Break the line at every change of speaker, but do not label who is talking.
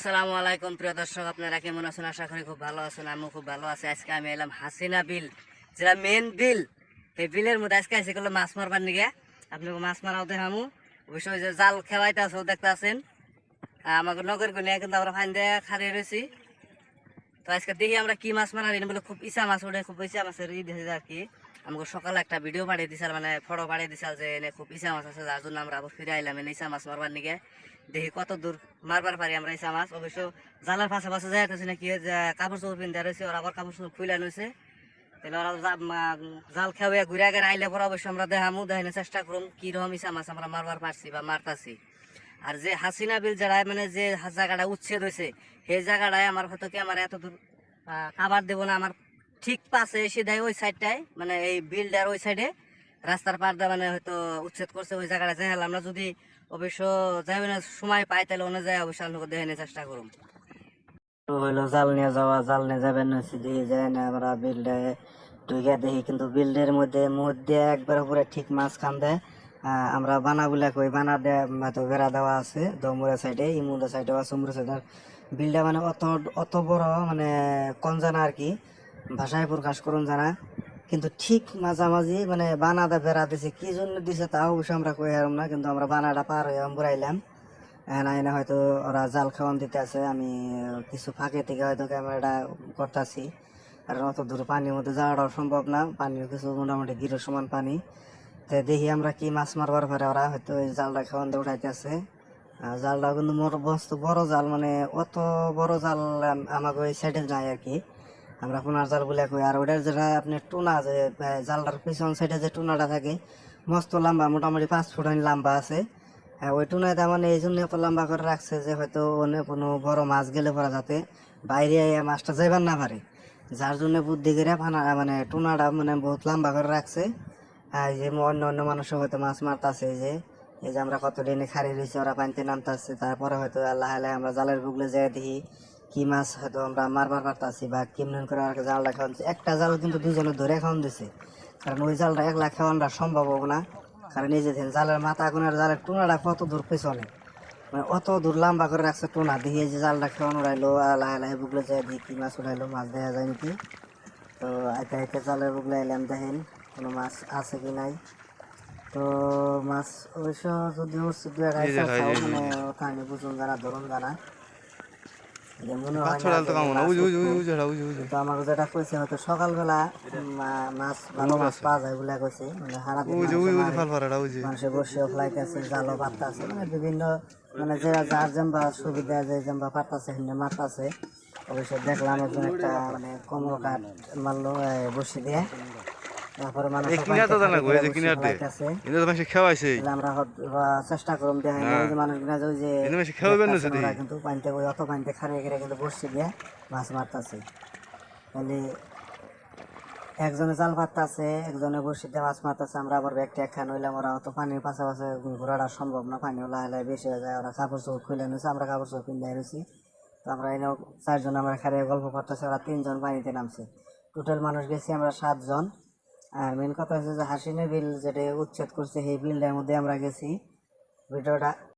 আসসালামু আলাইকুম, প্রিয় দর্শক, আপনারা কেমন আছেন? আশা করি খুব ভালো আছেন, আমিও খুব ভালো আছি। আজকে আমি এলাম হাসিনা বিল, যেটা মেন বিল। এই বিলের মধ্যে আজকে আসি করল মাছ মারবার নিগে। আপনাকে মাছ মারাও দেখামু। অবশ্য ওই যে জাল খেলাইতে আছো দেখতে আছেন। আমাকে নগর গুনিয়া কিন্তু আমরা ফাইন দিয়ে খারিয়ে রয়েছি। তো আজকে দেখি আমরা কি মাছ মারা দিন বলে খুব ইচ্ছা মাছ ওঠে, খুব ইচ্ছা মাছের ই দিয়েছে আর কি। আমাকে সকালে একটা ভিডিও পাঠিয়ে দিছাল মানে ফটো পাঠিয়ে দিছাল যে এনে খুব ইচ্ছা মাছ আছে, যার জন্য আমরা ফিরে আইলাম এনে ইচ্ছা মাছ মারবার নিগে দেখি কত দূর মারবার পারি আমরা ইচ্ছা মাছ। অবশ্য জালের পাশে পাশে যাই না কি যে কাপড় চোপড় পিন্ধে রয়েছে, ওরা আবার কাপড় চোপড় খুলে নিয়েছে তাহলে ওরা জাল খেয়ে ঘুরে আগে আইলে পরে অবশ্য আমরা দেখামু দেখানোর চেষ্টা করুম কি রকম ইচ্ছা মাছ আমরা মারবার পারছি বা মারতাছি। আর যে হাসিনা বিল যারা মানে যে জায়গাটা উচ্ছেদ হয়েছে সেই জায়গাটায় আমার হয়তো কি আমার এত দূর খাবার দেবো না। আমার ঠিক পাশে এসে দেয় ওই সাইডটায় মানে এই বিলটার ওই সাইডে রাস্তার পার মানে হয়তো উচ্ছেদ করছে ওই জায়গাটা। যাই আমরা যদি অবশ্য যাই না সময় পাই তাহলে অন্য যায় অবশ্য আপনাকে দেখানোর চেষ্টা করুম। তো হইল জাল নিয়ে যাওয়া জাল নিয়ে যাবেন দিয়ে যায় না। আমরা বিলডে ঢুকে দেখি কিন্তু বিল্ডের মধ্যে মধ্যে একবার উপরে ঠিক মাঝখান দেয় আহ, আমরা বানা বলে কই, বানা তো বেড়া দেওয়া আছে দমুরা সাইডে ইমুরা সাইডে আছে উমরা সাইডে বিলটা মানে অত অত বড় মানে কন জানা আর কি, ভাষায় প্রকাশ করুন জানা। কিন্তু ঠিক মাঝামাঝি মানে বানাটা বেড়া দিছে, কি জন্য দিছে তা অবশ্য আমরা কই হারম না, কিন্তু আমরা বানাটা পার হয়ে বুড়াইলাম। না, এনে হয়তো ওরা জাল খাওয়ান দিতে আছে, আমি কিছু ফাঁকে থেকে হয়তো ক্যামেরাটা করতেছি। কারণ অত দূর পানির মধ্যে যাওয়াটাও সম্ভব না পানির কিছু মোটামুটি গিরো সমান পানি। দেখি আমরা কি মাছ মারবার পরে ওরা হয়তো ওই জালটা খাওয়ান দিয়ে উঠাইতেছে। জালটা কিন্তু মোর বস্তু বড় জাল মানে অত বড় জাল আম- আমাকে ওই সাইডে নাই আর কি। আমরা পোনার জাল বলে কই, আর ওটার যেটা আপনি টুনা যে জালটার পিছন সাইডে যে টুনাটা থাকে, মস্ত লম্বা, মোটামুটি পাঁচ ফুট লম্বা আছে। ওই টুনাটা মানে এই জন্য এত লম্বা করে রাখছে যে হয়তো অন্য কোনো বড় মাছ গেলে পরা যাতে বাইরে মাছটা যাইবার না পারে। যার জন্য বুদ্ধি করে মানে টুনাটা মানে বহুত লম্বা করে রাখছে। যে অন্য অন্য মানুষও হয়তো মাছ মারতাছে যে, এই যে আমরা কত দিনে খারি রয়েছে, ওরা পানিতে নামতাছে, তারপরে হয়তো আল্লাহ আল্লাহ আমরা জালের বুগলে যেয়ে দেখি কি মাছ হয়তো আমরা মারবার পারতাছি বা কেমন করে আর জালটা খাওয়ান একটা জাল কিন্তু দুজনে ধরে খাওয়ান দিছে। কারণ ওই জালটা একলা খাওয়ানটা সম্ভব হবে না। কারণ এই যে জালের মাথা এখন আর জালের টুনাটা কত দূর পেছনে। মানে অত দূর লম্বা করে রাখছে টুনা দিয়ে যে জালটা খাওয়ান উড়াইলো, আল্লাহ আল্লাহ বুগলে যায় দেখি কি মাছ উড়াইলো, মাছ দেখা যায় নাকি? তো আইতে আইতে জালের বুগলে এলাম, দেখেন। কোনো মাছ আছে কি নাই। তো মাছ অবশ্য যদি উঠছে দু এক মানে বুঝুন জানা ধরুন জানা মাছ আমার যেটা কইছে হয়তো সকালবেলা মাছ ভালো মাছ। পাওয়া যায় বলে কইছে। মানে মানুষের বসে ফ্লাইতেছে জালও পাতাছে মানে বিভিন্ন মানে যার যেমবা সুবিধা যে যেমবা সেমনি মারতাছে। অবশ্য দেখলাম একজন একটা মানে কমল কাঠ মারলো বসে দিয়ে। চেষ্টা করুম দেখাই না, যে মানুষগুলা যে ওই যে দেখতাছে ওরা কিন্তু পানিতে ওই অত পানিতে খারিয়ে খারিয়ে কিন্তু বসছে দিয়ে মাছ মারতাছে। তাহলে একজনে জাল পাততাছে একজনে বসিতে মাছ মারতাছে আমরা আবার ব্যাগটা একখান হইলাম ওরা অত পানির পাশাপাশি ঘোরাটা সম্ভব না পানি লাহ লাহ বেশি হয়ে যায় ওরা কাপড় চোপড় খুলে নিয়েছে আমরা কাপড় চোপড় কিনে রয়েছি। তো আমরা এনেও চারজন আমরা খারিয়ে গল্প করতেছি ওরা তিনজন পানিতে নামছে। টোটাল মানুষ গেছি আমরা সাতজন। আর মেন কথা হচ্ছে যে হাসিনে বিল যেটা উচ্ছেদ করছে, সেই বিলটার মধ্যে আমরা গেছি। ভিডিওটা